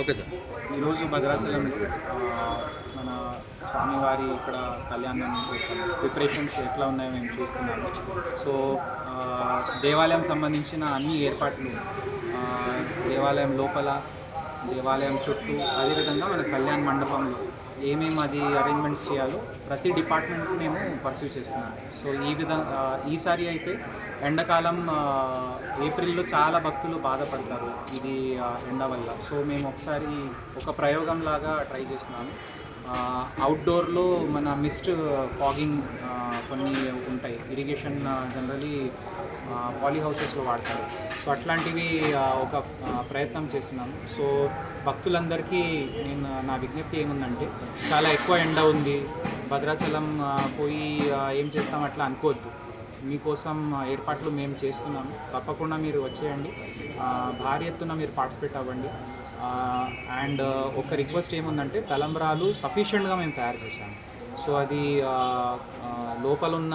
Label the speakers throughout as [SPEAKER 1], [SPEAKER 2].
[SPEAKER 1] Okay sir.
[SPEAKER 2] ఈరోజు భద్రాచలం మన స్వామివారి ఇక్కడ కళ్యాణం కోసం ప్రిపరేషన్స్ ఎట్లా ఉన్నాయో మేము చూస్తున్నాము. సో దేవాలయం సంబంధించిన అన్ని ఏర్పాట్లు దేవాలయం లోపల దేవాలయం చుట్టూ అదేవిధంగా మన కళ్యాణ మండపంలో ఏమేమి అది అరేంజ్మెంట్స్ చేయాలో ప్రతి డిపార్ట్మెంట్ మేము పర్సూ చేస్తున్నాం. సో ఈ విధంగా ఈసారి అయితే ఎండాకాలం ఏప్రిల్లో చాలా భక్తులు బాధపడతారు. ఇది ఎండ వల్ల. సో మేము ఒకసారి ఒక ప్రయోగం లాగా ట్రై చేస్తున్నాము. అవుట్డోర్లో మన మిస్ట్ ఫాగింగ్ కొన్ని ఉంటాయి. ఇరిగేషన్ జనరలీ పాలీ హౌసెస్లో వాడతారు. సో అట్లాంటివి ఒక ప్రయత్నం చేస్తున్నాను. సో భక్తులందరికీ నేను నా విజ్ఞప్తి ఏముందంటే చాలా ఎక్కువ ఎండ ఉంది. భద్రాచలం పోయి ఏం చేస్తాం అట్లా అనుకోవద్దు. మీకోసం ఏర్పాట్లు మేము చేస్తున్నాము. తప్పకుండా మీరు వచ్చేయండి. భారీ ఎత్తున మీరు పార్టిసిపేట్ అవ్వండి. అండ్ ఒక రిక్వెస్ట్ ఏముందంటే తలంబ్రాలు సఫిషియెంట్గా మేము తయారు చేశాము. సో అది లోపల ఉన్న లోపలున్న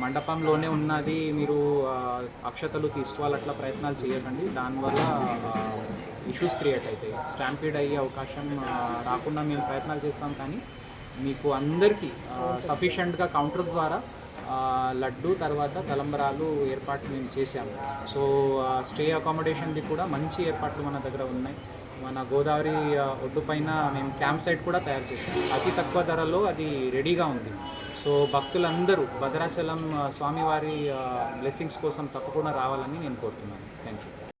[SPEAKER 2] మండపంలోనే ఉన్నది మీరు అక్షతలు తీసుకోవాలి ప్రయత్నాలు చేయకండి. దానివల్ల ఇష్యూస్ క్రియేట్ అవుతాయి. స్టాంపీడ్ అయ్యే అవకాశం రాకుండా మేము ప్రయత్నాలు చేస్తాం కానీ మీకు అందరికీ సఫిషియెంట్గా కౌంటర్స్ ద్వారా లడ్డు తర్వాత తలంబరాలు ఏర్పాట్లు మేము చేశాము. సో స్టే అకామిడేషన్ది కూడా మంచి ఏర్పాట్లు మన దగ్గర ఉన్నాయి. మన గోదావరి ఒడ్డు పైన మేము క్యాంప్ సైట్ కూడా తయారు చేసాం అతి తక్కువ ధరలో అది రెడీగా ఉంది. సో భక్తులందరూ భద్రాచలం స్వామివారి బ్లెస్సింగ్స్ కోసం తప్పకుండా రావాలని నేను కోరుతున్నాను. Thank you